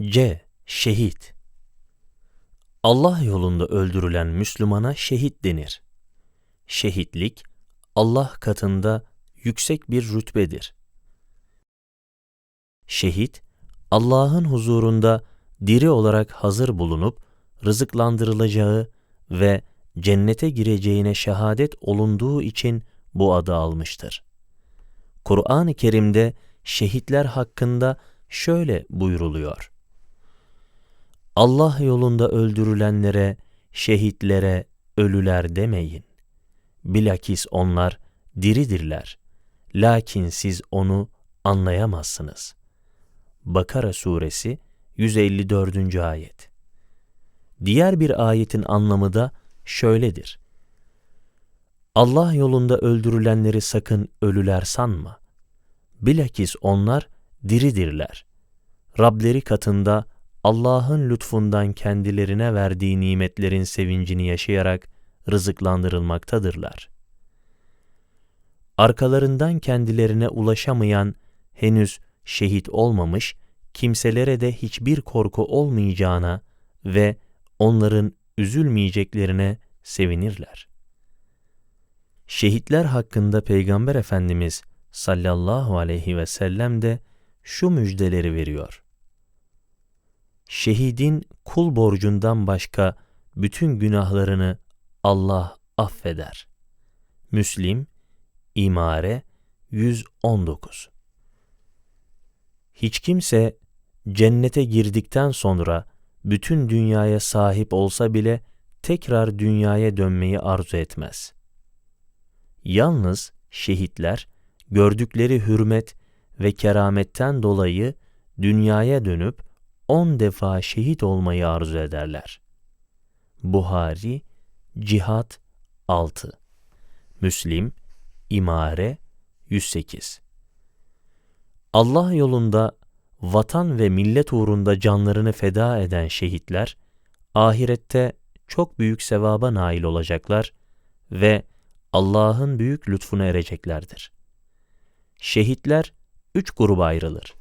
C. Şehit Allah yolunda öldürülen Müslümana şehit denir. Şehitlik, Allah katında yüksek bir rütbedir. Şehit, Allah'ın huzurunda diri olarak hazır bulunup rızıklandırılacağı ve cennete gireceğine şehadet olunduğu için bu adı almıştır. Kur'an-ı Kerim'de şehitler hakkında şöyle buyruluyor. Allah yolunda öldürülenlere, şehitlere, ölüler demeyin. Bilakis onlar diridirler. Lakin siz onu anlayamazsınız. Bakara suresi 154. ayet. Diğer bir ayetin anlamı da şöyledir. Allah yolunda öldürülenleri sakın ölüler sanma. Bilakis onlar diridirler. Rableri katında Allah'ın lütfundan kendilerine verdiği nimetlerin sevincini yaşayarak rızıklandırılmaktadırlar. Arkalarından kendilerine ulaşamayan, henüz şehit olmamış kimselere de hiçbir korku olmayacağına ve onların üzülmeyeceklerine sevinirler. Şehitler hakkında Peygamber Efendimiz sallallahu aleyhi ve sellem de şu müjdeleri veriyor. Şehidin kul borcundan başka bütün günahlarını Allah affeder. Müslim, İmare 119 Hiç kimse cennete girdikten sonra bütün dünyaya sahip olsa bile tekrar dünyaya dönmeyi arzu etmez. Yalnız şehitler gördükleri hürmet ve kerametten dolayı dünyaya dönüp on defa şehit olmayı arzu ederler. Buhari, Cihat 6 Müslim, İmare 108 Allah yolunda vatan ve millet uğrunda canlarını feda eden şehitler, ahirette çok büyük sevaba nail olacaklar ve Allah'ın büyük lütfuna ereceklerdir. Şehitler üç gruba ayrılır.